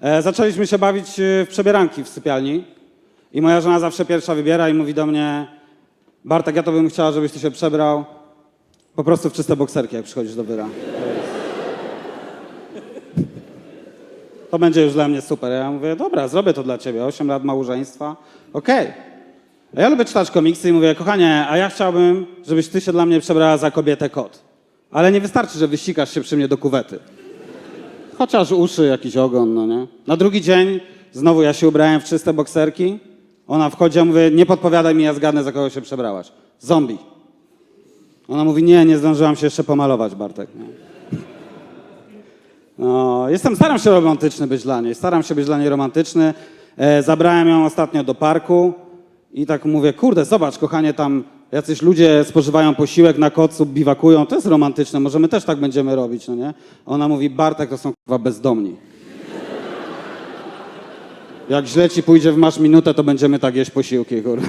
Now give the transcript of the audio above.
E, zaczęliśmy się bawić e, w przebieranki w sypialni i moja żona zawsze pierwsza wybiera i mówi do mnie Bartek, ja to bym chciała, żebyś ty się przebrał po prostu w czyste bokserki, jak przychodzisz do wyra. To będzie już dla mnie super. Ja mówię, dobra, zrobię to dla ciebie. 8 lat małżeństwa, okej. A ja lubię czytać komiksy i mówię, kochanie, a ja chciałbym, żebyś ty się dla mnie przebrała za kobietę kot. Ale nie wystarczy, że wysikasz się przy mnie do kuwety. Chociaż uszy, jakiś ogon, no nie? Na drugi dzień znowu ja się ubrałem w czyste bokserki. Ona wchodzi, ja mówię, nie podpowiadaj mi, ja zgadnę, za kogo się przebrałaś. Zombie. Ona mówi, nie, nie zdążyłam się jeszcze pomalować, Bartek. Nie? No, jestem, staram się romantyczny być dla niej, staram się być dla niej romantyczny. E, zabrałem ją ostatnio do parku i tak mówię, kurde, zobacz, kochanie, tam jacyś ludzie spożywają posiłek na kocu, biwakują, to jest romantyczne, może my też tak będziemy robić, no nie? Ona mówi, Bartek, to są chyba bezdomni. Jak źle ci pójdzie w masz minutę, to będziemy tak jeść posiłki, kurwa.